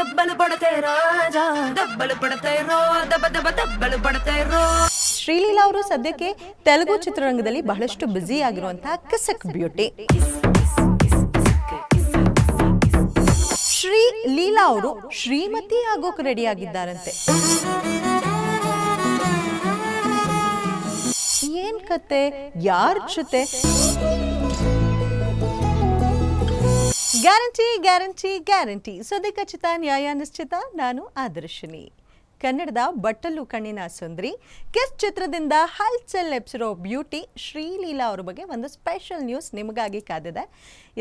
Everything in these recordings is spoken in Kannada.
దెబ్బలు పడతాయి రాజా దెబ్బలు పడతాయి రో దెబ్బ దెబ్బ దెబ్బలు పడతాయి రో ಶ್ರೀಲೀಲಾ ಅವರು ಸದ್ಯಕ್ಕೆ ತೆಲುಗು ಚಿತ್ರರಂಗದಲ್ಲಿ ಬಹಳಷ್ಟು ಬ್ಯುಸಿ ಆಗಿರುವಂತಹ ಕಸಕ್ ಬ್ಯೂಟಿ ಶ್ರೀ ಲೀಲಾ ಅವರು ಶ್ರೀಮತಿ ಆಗೋಕ್ ರೆಡಿ ಆಗಿದ್ದಾರಂತೆ ಏನ್ ಕತೆ ಯಾರ ಜೊತೆ ಗ್ಯಾರಂಟಿ ಗ್ಯಾರಂಟಿ ಗ್ಯಾರಂಟಿ ಸುದ್ದಿ ಖಚಿತ ನ್ಯಾಯ ನಿಶ್ಚಿತ, ನಾನು ಆದರ್ಶಿನಿ. ಕನ್ನಡದ ಬಟ್ಟಲು ಕಣ್ಣಿನ ಸುಂದರಿ. ಕಿಸ್ ಚಿತ್ರದಿಂದ ಹಲ್ಚಲ್ ಎಪ್ಸಿರೋ ಬ್ಯೂಟಿ. ಶ್ರೀಲೀಲಾ ಅವ್ರ ಬಗ್ಗೆ ಒಂದು ಸ್ಪೆಷಲ್ ನ್ಯೂಸ್ ನಿಮಗಾಗಿ ಕಾದಿದೆ.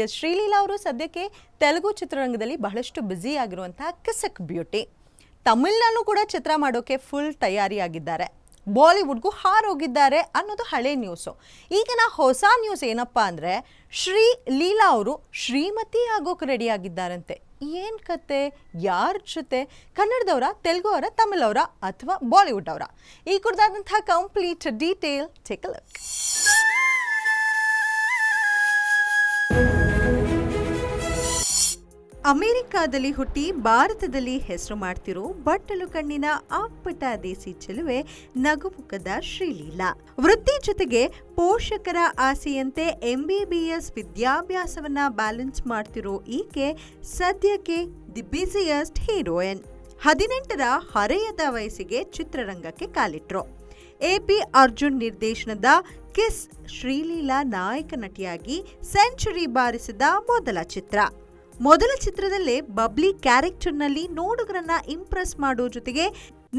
ಎಸ್, ಶ್ರೀಲೀಲಾ ಅವರು ಸದ್ಯಕ್ಕೆ ತೆಲುಗು ಚಿತ್ರರಂಗದಲ್ಲಿ ಬಹಳಷ್ಟು ಬ್ಯುಸಿ ಆಗಿರುವಂತಹ ಕಸಕ್ ಬ್ಯೂಟಿ. ತಮಿಳ್ನಲ್ಲೂ ಕೂಡ ಚಿತ್ರ ಮಾಡೋಕೆ ಫುಲ್ ತಯಾರಿಯಾಗಿದ್ದಾರೆ. ಬಾಲಿವುಡ್ಗೂ ಹಾರೋಗಿದ್ದಾರೆ ಅನ್ನೋದು ಹಳೆ ನ್ಯೂಸು. ಈಗಿನ ಹೊಸ ನ್ಯೂಸ್ ಏನಪ್ಪ ಅಂದರೆ, ಶ್ರೀ ಲೀಲಾ ಅವರು ಶ್ರೀಮತಿ ಆಗೋಕೆ ರೆಡಿ ಆಗಿದ್ದಾರಂತೆ. ಏನು ಕತೆ? ಯಾರ ಜೊತೆ? ಕನ್ನಡದವರ ತೆಲುಗು ಅವರ ತಮಿಳವರ ಅಥವಾ ಬಾಲಿವುಡ್ ಅವರ ಈ ಕುರಿತಾದಂತಹ ಕಂಪ್ಲೀಟ್ ಡೀಟೇಲ್ ಟೇಕ್ ಅಮೆರಿಕಾದಲ್ಲಿ ಹುಟ್ಟಿ ಭಾರತದಲ್ಲಿ ಹೆಸರು ಮಾಡ್ತಿರೋ ಬಟ್ಟಲು ಕಣ್ಣಿನ ಅಪ್ಪಟ ದೇಸಿ ಚೆಲುವೆ ನಗುಮುಖದ ಶ್ರೀಲೀಲಾ. ವೃತ್ತಿ ಜೊತೆಗೆ ಪೋಷಕರ ಆಸೆಯಂತೆ ಎಂಬಿಬಿಎಸ್ ವಿದ್ಯಾಭ್ಯಾಸವನ್ನ ಬ್ಯಾಲೆನ್ಸ್ ಮಾಡ್ತಿರೋ ಈಕೆ ಸದ್ಯಕ್ಕೆ ದಿ ಬ್ಯುಸಿಯಸ್ಟ್ ಹೀರೋಯಿನ್. ಹದಿನೆಂಟರ ಹರೆಯದ ವಯಸ್ಸಿಗೆ ಚಿತ್ರರಂಗಕ್ಕೆ ಕಾಲಿಟ್ರು. ಎಪಿ ಅರ್ಜುನ್ ನಿರ್ದೇಶನದ ಕಿಸ್ ಶ್ರೀಲೀಲಾ ನಾಯಕ ನಟಿಯಾಗಿ ಸೆಂಚುರಿ ಬಾರಿಸಿದ ಮೊದಲ ಚಿತ್ರ. ಮೊದಲ ಚಿತ್ರದಲ್ಲೇ ಬಬ್ಲಿ ಕ್ಯಾರೆಕ್ಟರ್ನಲ್ಲಿ ನೋಡುಗರನ್ನ ಇಂಪ್ರೆಸ್ ಮಾಡೋ ಜೊತೆಗೆ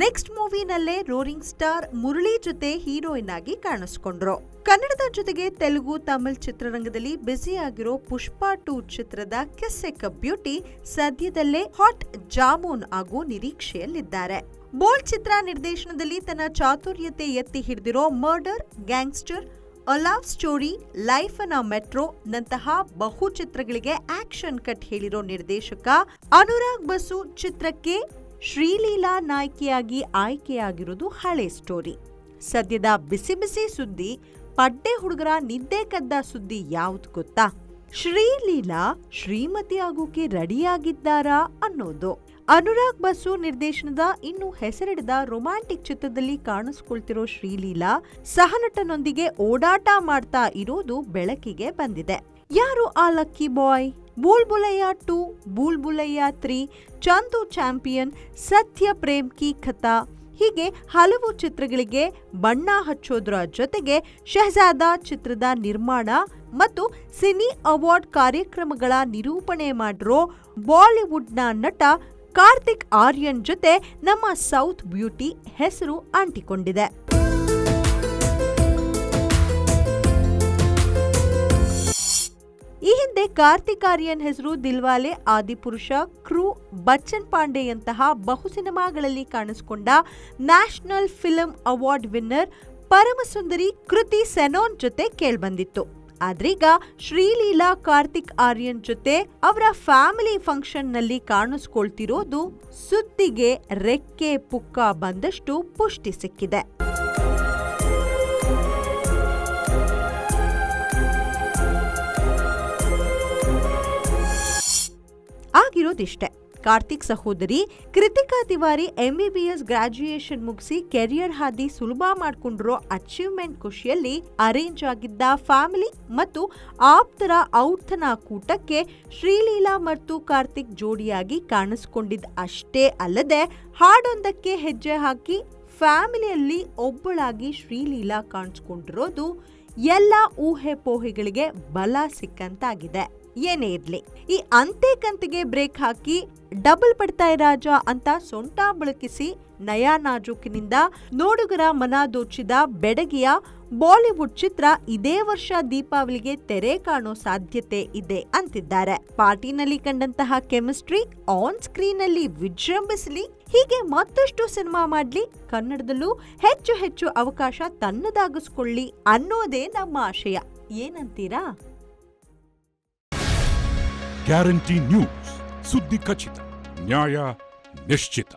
ನೆಕ್ಸ್ಟ್ ಮೂವಿನಲ್ಲೇ ರೋರಿಂಗ್ ಸ್ಟಾರ್ ಮುರಳಿ ಜೊತೆ ಹೀರೋಯಿನ್ ಆಗಿ ಕಾಣಿಸ್ಕೊಂಡ್ರು. ಕನ್ನಡದ ಜೊತೆಗೆ ತೆಲುಗು, ತಮಿಳ್ ಚಿತ್ರರಂಗದಲ್ಲಿ ಬ್ಯುಸಿ ಆಗಿರೋ ಪುಷ್ಪಾ ಟೂ ಚಿತ್ರದ ಕೆಸ್ಸೆಕ್ ಬ್ಯೂಟಿ ಸದ್ಯದಲ್ಲೇ ಹಾಟ್ ಜಾಮೂನ್ ಆಗೋ ನಿರೀಕ್ಷೆಯಲ್ಲಿದ್ದಾರೆ. ಬೋಲ್ಡ್ ಚಿತ್ರ ನಿರ್ದೇಶನದಲ್ಲಿ ತನ್ನ ಚಾತುರ್ಯತೆ ಎತ್ತಿ ಹಿಡಿದಿರೋ murder, gangster a love story life in metro ನಂತಹ ಬಹು ಚಿತ್ರಗಳಿಗೆ ಆಕ್ಷನ್ ಕಟ್ ಹೇಳಿರೋ ನಿರ್ದೇಶಕ ಅನುರಾಗ್ ಬಸು ಚಿತ್ರಕ್ಕೆ ಶ್ರೀಲೀಲಾ ನಾಯಕಿಯಾಗಿ ಆಯ್ಕೆಯಾಗಿರೋದು ಹಳೆ ಸ್ಟೋರಿ ಸದ್ಯದ ಬಿಸಿ ಬಿಸಿ ಸುದ್ದಿ, ಪಡ್ಡೆ ಹುಡುಗರ ನಿದ್ದೆ ಕದ್ದ ಸುದ್ದಿ ಯಾವ್ದು ಗೊತ್ತಾ? ಶ್ರೀಲೀಲಾ ಶ್ರೀಮತಿ ಆಗೋಕೆ ರೆಡಿಯಾಗಿದ್ದಾರಾ ಅನ್ನೋದು. ಅನುರಾಗ್ ಬಸು ನಿರ್ದೇಶನದ ಇನ್ನು ಹೆಸರಿಡದ ರೊಮ್ಯಾಂಟಿಕ್ ಚಿತ್ರದಲ್ಲಿ ಕಾಣಿಸ್ಕೊಳ್ತಿರೋ ಶ್ರೀಲೀಲಾ ಸಹನಟನೊಂದಿಗೆ ಓಡಾಟ ಮಾಡ್ತಾ ಇರೋದು ಬೆಳಕಿಗೆ ಬಂದಿದೆ. ಯಾರು ಆ lucky bye? ಬೂಲ್ಬುಲಯ್ಯ to ಬೂಲ್ಬುಲಯ್ಯ three, Chandu champion, Satya Prem ಕಿ ಕಥಾ ಹೀಗೆ ಹಲವು ಚಿತ್ರಗಳಿಗೆ ಬಣ್ಣ ಹಚ್ಚೋದ್ರ ಜೊತೆಗೆ ಶಹಜಾದ ಚಿತ್ರದ ನಿರ್ಮಾಣ ಮತ್ತು ಸಿನಿ ಅವಾರ್ಡ್ ಕಾರ್ಯಕ್ರಮಗಳ ನಿರೂಪಣೆ ಮಾಡಿರೋ ಬಾಲಿವುಡ್ನ ನಟ ಕಾರ್ತಿಕ್ ಆರ್ಯನ್ ಜೊತೆ ನಮ್ಮ ಸೌತ್ ಬ್ಯೂಟಿ ಹೆಸರು ಅಂಟಿಕೊಂಡಿದೆ. ಈ ಹಿಂದೆ ಕಾರ್ತಿಕ್ ಆರ್ಯನ್ ಹೆಸರು ದಿಲ್ವಾಲೆ, ಆದಿಪುರುಷ, ಕ್ರೂ, ಬಚ್ಚನ್ ಪಾಂಡೆಯಂತಹ ಬಹು ಸಿನಿಮಾಗಳಲ್ಲಿ ಕಾಣಿಸಿಕೊಂಡ national film award winner Paramsundari Kriti Sanon ಜೊತೆ ಕೇಳ್ಬಂದಿತ್ತು. ಆದ್ರೀಗ ಶ್ರೀಲೀಲಾ ಕಾರ್ತಿಕ್ ಆರ್ಯನ್ ಜೊತೆ ಅವರ ಫ್ಯಾಮಿಲಿ ಫಂಕ್ಷನ್ನಲ್ಲಿ ಕಾಣಿಸ್ಕೊಳ್ತಿರೋದು ಸುದ್ದಿಗೆ ರೆಕ್ಕೆ ಪುಕ್ಕ ಬಂದಷ್ಟು ಪುಷ್ಟಿ ಸಿಕ್ಕಿದೆ. ಆಗಿರೋದಿಷ್ಟೇ. ಕಾರ್ತಿಕ್ ಸಹೋದರಿ ಕೃತಿಕಾ ತಿವಾರಿ ಎಂಬಿಬಿಎಸ್ ಗ್ರಾಜ್ಯುಯೇಷನ್ ಮುಗಿಸಿ ಕೆರಿಯರ್ ಹಾದಿ ಸುಲಭ ಮಾಡಿಕೊಂಡಿರೋ ಅಚೀವ್ಮೆಂಟ್ ಖುಷಿಯಲ್ಲಿ ಅರೇಂಜ್ ಆಗಿದ್ದ ಫ್ಯಾಮಿಲಿ ಮತ್ತು ಆಪ್ತರ ಔತನ ಕೂಟಕ್ಕೆ ಶ್ರೀಲೀಲಾ ಮತ್ತು ಕಾರ್ತಿಕ್ ಜೋಡಿಯಾಗಿ ಕಾಣಿಸ್ಕೊಂಡಿದ್ದ ಅಷ್ಟೇ ಅಲ್ಲದೆ ಹಾಡೊಂದಕ್ಕೆ ಹೆಜ್ಜೆ ಹಾಕಿ ಫ್ಯಾಮಿಲಿಯಲ್ಲಿ ಒಬ್ಬಳಾಗಿ ಶ್ರೀಲೀಲಾ ಕಾಣಿಸ್ಕೊಂಡಿರೋದು ಎಲ್ಲ ಊಹೆ ಪೋಹೆಗಳಿಗೆ ಬಲ ಸಿಕ್ಕಂತಾಗಿದೆ. ಏನೇ ಇರ್ಲಿ, ಈ ಅಂತೆ ಕಂತಿಗೆ ಬ್ರೇಕ್ ಹಾಕಿ ಡಬಲ್ ಪಡ್ತಾಯ ರಾಜ ಅಂತ ಸೊಂಟ ಬಳಕಿಸಿ ನಯಾ ನಾಜೂಕಿನಿಂದ ನೋಡುಗರ ಮನ ದೋಚಿದ ಬೆಡಗಿಯ ಬಾಲಿವುಡ್ ಚಿತ್ರ ಇದೇ ವರ್ಷ ದೀಪಾವಳಿಗೆ ತೆರೆ ಕಾಣೋ ಸಾಧ್ಯತೆ ಇದೆ ಅಂತಿದ್ದಾರೆ. ಪಾರ್ಟಿನಲ್ಲಿ ಕಂಡಂತಹ ಕೆಮಿಸ್ಟ್ರಿ, ಆನ್ ಸ್ಕ್ರೀನ್ ಅಲ್ಲಿ ವಿಜೃಂಭಿಸಲಿ ಹೀಗೆ ಮತ್ತಷ್ಟು ಸಿನಿಮಾ ಮಾಡಲಿ, ಕನ್ನಡದಲ್ಲೂ ಹೆಚ್ಚು ಹೆಚ್ಚು ಅವಕಾಶ ತನ್ನದಾಗಿಸ್ಕೊಳ್ಳಿ ಅನ್ನೋದೇ ನಮ್ಮ ಆಶಯ. ಏನಂತೀರಾ? ಗ್ಯಾರಂಟಿ ನ್ಯೂಸ್, ಸುದ್ದಿ ಖಚಿತ, ನ್ಯಾಯ ನಿಶ್ಚಿತ.